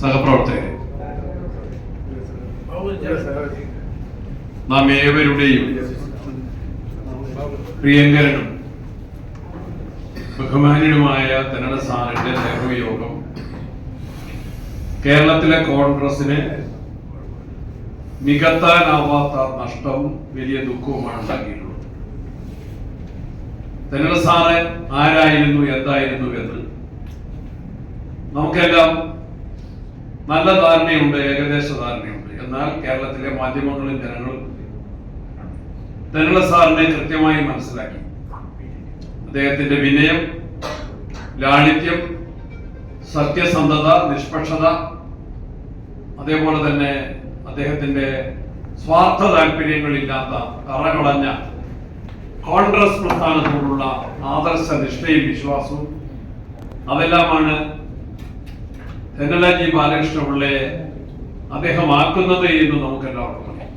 സഹപ്രവർത്തകരെ. നാം ഏവരുടെയും പ്രിയങ്കരനും ബഹുമാനുമായ തെന്നട സാറിന്റെ നേതൃയോഗം കേരളത്തിലെ കോൺഗ്രസിന് നികത്താനാവാത്ത നഷ്ടവും വലിയ ദുഃഖവുമാണ് ഉണ്ടാക്കിയിട്ടുള്ളത്. തെന്നട സാറ് ആരായിരുന്നു എന്തായിരുന്നു എന്ന് നമുക്കെല്ലാം നല്ല ധാരണയുണ്ട് ഏകദേശ ധാരണയുണ്ട്. എന്നാൽ കേരളത്തിലെ മാധ്യമങ്ങളും ജനങ്ങളും തെന്നട സാറിനെ കൃത്യമായി മനസ്സിലാക്കി. അദ്ദേഹത്തിന്റെ വിനയം ലാളിത്യം സത്യസന്ധത നിഷ്പക്ഷത അതേപോലെ തന്നെ അദ്ദേഹത്തിന്റെ സ്വാർത്ഥ താല്പര്യങ്ങളില്ലാത്ത കറകളഞ്ഞ കോൺഗ്രസ് പ്രസ്ഥാനത്തോടുള്ള ആദർശ നിഷ്ഠയും വിശ്വാസവും അതെല്ലാമാണ് തെന്നലാജി ബാലകൃഷ്ണപിള്ളയെ അദ്ദേഹം ആക്കുന്നത് എന്ന് നമുക്ക് എല്ലാവർക്കും അറിയാം.